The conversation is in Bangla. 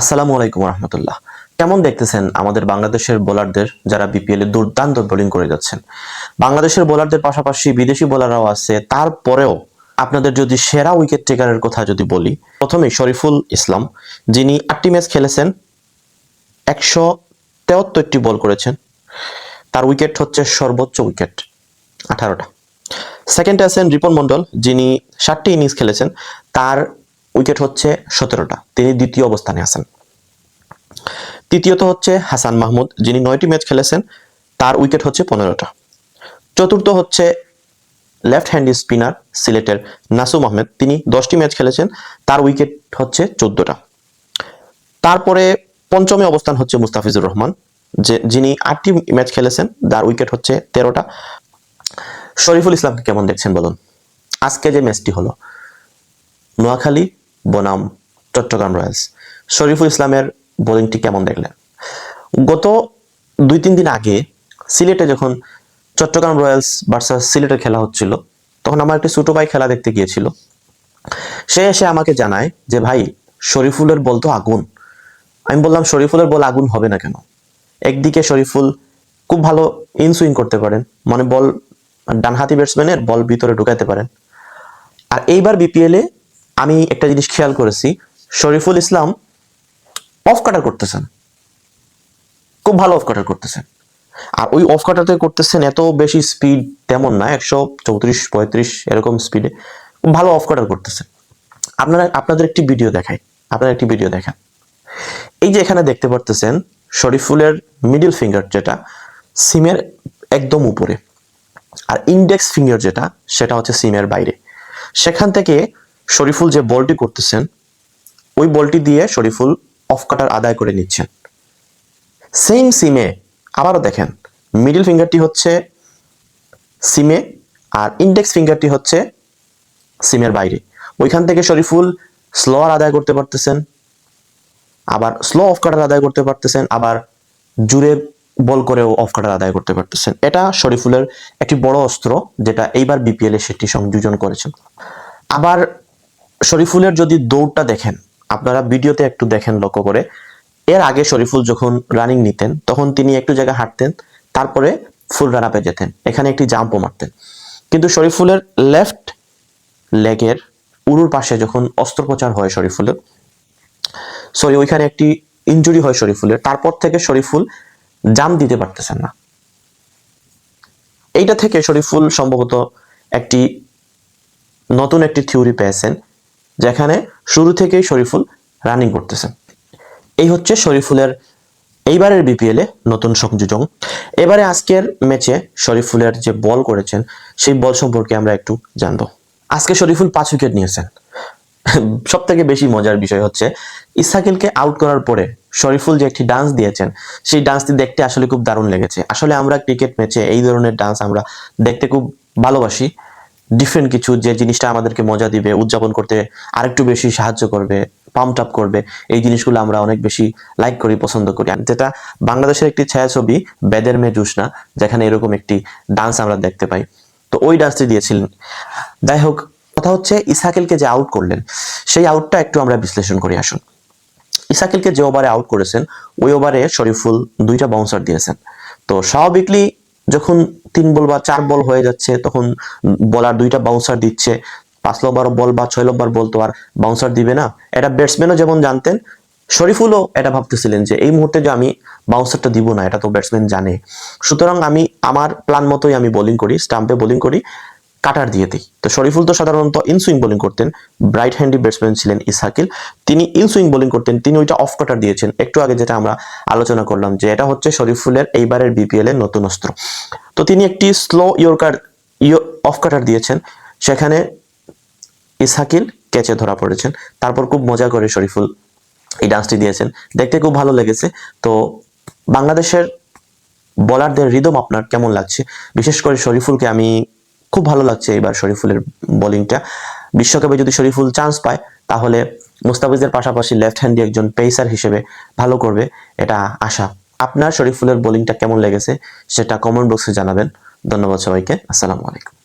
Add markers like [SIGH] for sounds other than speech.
আসসালামু আলাইকুম রহমতুল্লাহ। কেমন দেখতেছেন আমাদের বাংলাদেশের বোলারদের যারা বিপিএল এ দুর্দান্ত বোলিং করে যাচ্ছেন? বাংলাদেশের বোলারদের পাশাপাশি বিদেশি বোলাররাও আছে। তারপরেও আপনাদের যদি সেরা উইকেট টেকারের কথা যদি বলি প্রথমে শরীফুল ইসলাম, যিনি আটটি ম্যাচ খেলেছেন, একশো তেহত্তরটি বল করেছেন। তার উইকেট হচ্ছে সর্বোচ্চ উইকেট আঠারোটা। সেকেন্ডে আছেন রিপন মন্ডল যিনি ষাটটি ইনিংস খেলেছেন। তার উইকেট হচ্ছে সতেরোটা। তিনি দ্বিতীয় অবস্থানে আছেন। তৃতীয়ত হচ্ছে হাসান মাহমুদ, যিনি নয়টি ম্যাচ খেলেছেন, তার উইকেট হচ্ছে পনেরোটা। চতুর্থ হচ্ছে লেফট হ্যান্ড স্পিনার, সিলেটের নাসুম আহমেদ, তিনি দশটি ম্যাচ খেলেছেন, তার উইকেট হচ্ছে চোদ্দটা। তারপরে পঞ্চমে অবস্থান হচ্ছে মুস্তাফিজুর রহমান, যে, যিনি আটটি ম্যাচ খেলেছেন, তার উইকেট হচ্ছে তেরোটা। শরীফুল ইসলামকে কেমন দেখছেন বলুন? আজকে যে ম্যাচটি হলো, নোয়াখালী বনাম, চট্টগ্রাম রয়্যালস। শরীফুল ইসলামের বোলিংটি কেমন দেখলেন? গত দুই তিন দিন আগে সিলেটে যখন চট্টগ্রাম রয়্যালস ভার্সাস সিলেটের খেলা হচ্ছিল, তখন আমার একটি ছোট ভাই খেলা দেখতে গিয়েছিল। সে এসে আমাকে জানায় যে, ভাই, শরীফুলের বল তো আগুন। আমি বললাম, শরীফুলের বল আগুন হবে না কেন? একদিকে শরীফুল খুব ভালো ইনসুইং করতে পারেন মানে বল ডানহাতি ব্যাটসম্যানের বল ভিতরে ঢুকাতে পারেন। আর এইবার বিপিএলে আমি একটা জিনিস খেয়াল করেছি, শরীফুল ইসলাম অফ কাটার করতেছেন। খুব ভালো অফ কাটার করতেছেন। আর ওই অফ কাটাতে করতেছেন এত বেশি স্পিড তেমন না, একশো চৌত্রিশ, পঁয়ত্রিশ এরকম স্পিডে ভালো অফ কাটার করতেছেন। আপনারা, আপনাদের একটি ভিডিও দেখাই, আপনারা একটি ভিডিও দেখান। এই যে এখানে দেখতে পারতেছেন শরীফুলের মিডিল ফিঙ্গার যেটা, সিমের একদম উপরে। আর ইন্ডেক্স ফিঙ্গার যেটা, সেটা হচ্ছে সিমের বাইরে। সেখান থেকে শরীফুল যে বলটি করতেছেন, ওই বলটি দিয়ে শরীফুল অফ কাটার আদায় করে নিচ্ছেন। সেম সিমে আবারও দেখেন মিডিল ফিঙ্গারটি হচ্ছে সিমে আর ইন্ডেক্স ফিঙ্গারটি হচ্ছে সিমের বাইরে। ওইখান থেকে শরীফুল স্লোয়ার আদায় করতে পারতেছেন, আবার স্লো অফ কাটার আদায় করতে পারতেছেন, আবার জুড়ে বল করেও অফ কাটার আদায় করতে পারতেছেন। এটা শরীফুলের একটি বড় অস্ত্র, যেটা এইবার বিপিএল সেটি সংযোজন করেছেন আবার শরীফুলের যদি দৌড়টা দেখেন, আপনারা ভিডিওতে একটু দেখেন লক্ষ্য করে, এর আগে শরীফুল যখন রানিং নিতেন, তখন তিনি একটু জায়গা হাঁটতেন, তারপরে ফুল রান আপে যেতেন, এখানে একটি জাম্পও মারতেন। কিন্তু শরীফুলের লেফট লেগের উরুর পাশে যখন অস্ত্রোপচার হয় শরীফুলের সরি ওইখানে একটি ইনজুরি হয় শরীফুলের, তারপর থেকে শরীফুল জাম দিতে পারতেছেন না। এইটা থেকে শরীফুল সম্ভবত একটি নতুন একটি থিওরি পেয়েছেন যেখানে শুরু থেকেই শরীফুল রানিং করতেছেন এই হচ্ছে শরীফুলের, এইবারের বিপিএল নতুন সংযোজন। এবারে আজকের ম্যাচে শরীফুলের যে বল করেছেন, সেই বল সম্পর্কে আমরা একটু জানব। আজকে শরীফুল পাঁচ উইকেট নিয়েছেন। [LAUGHS] সব থেকে বেশি মজার বিষয় হচ্ছে, ইসাকিলকে আউট করার পরে শরীফুল যে একটি ডান্স দিয়েছেন, সেই ডান্সটি দেখতে আসলে খুব দারুণ লেগেছে। আসলে আমরা ক্রিকেট ম্যাচে এই ধরনের ডান্স আমরা দেখতে খুব ভালোবাসি। ডিফারেন্ট কিছু যে জিনিসটা আমাদেরকে মজা দিবে, উদযাপন করতে আরেকটু বেশি সাহায্য করবে পাম্প আপ করবে, এই জিনিসগুলো আমরা অনেক বেশি লাইক করি, পছন্দ করি। যেটা বাংলাদেশের একটি ছায়াছবি, বেদের মেয়ে জুসনা, যেখানে এরকম একটি ডান্স আমরা দেখতে পাই। তো ওই ডান্সটি দিয়েছিলেন। যাই হোক, কথা হচ্ছে ইসাকিলকে যে আউট করলেন, সেই আউটটা একটু আমরা বিশ্লেষণ করি, আসুন। ইসাকিলকে যে ওভারে আউট করেছেন, ওই ওভারে শরীফুল দুইটা বাউন্সার দিয়েছেন। তো স্বাভাবিকলি যখন তিন বল বা চার বল হয়ে যাচ্ছে, তখন বলার দুইটা বাউন্সার দিচ্ছে। পাঁচ নম্বর বল বা ছয় নম্বর বল তো আর বাউন্সার দিবে না। এটা ব্যাটসম্যানও যেমন জানতেন শরীফুলও এটা ভাবতেছিলেন যে এই মুহূর্তে যে আমি বাউন্সারটা দিব না, এটা তো ব্যাটসম্যান জানে। সুতরাং আমি আমার প্ল্যান মতোই আমি বোলিং করি স্টাম্পে বোলিং করি। কাটার দিয়ে দিই। তো শরীফুল তো সাধারণত ইনসুইং বোলিং করতেন ব্রাইট হ্যান্ডি ব্যাটসম্যান ছিলেন ইসাকিল। তিনি ইনসুইং বোলিং করতেন, তিনি ওইটা অফ কাটার দিয়েছেন। একটু আগে যেটা আমরা আলোচনা করলাম যে এটা হচ্ছে শরীফুলের এইবারের বিপিএল এর নতুন অস্ত্র। তো তিনি একটি স্লো ইয়র্কার অফ কাটার দিয়েছেন। সেখানে ইসাকিল ক্যাচে ধরা পড়েছেন। তারপর খুব মজা করে শরীফুল এই ডান্সটি দিয়েছেন। দেখতে খুব ভালো লেগেছে। তো বাংলাদেশের বলারদের রিদম আপনার কেমন লাগছে? বিশেষ করে শরীফুলকে আমি খুব ভালো লাগছে এবার শরীফুলের বোলিংটা। বিশ্বকাপে যদি শরীফুল চান্স পায়, তাহলে মুস্তাফিজের পাশাপাশি লেফট হ্যান্ডি একজন পেসার হিসেবে ভালো করবে, এটা আশা। আপনার শরীফুলের বোলিংটা কেমন লেগেছে, সেটা কমেন্ট বক্সে জানাবেন। ধন্যবাদ সবাইকে। আসসালামু আলাইকুম।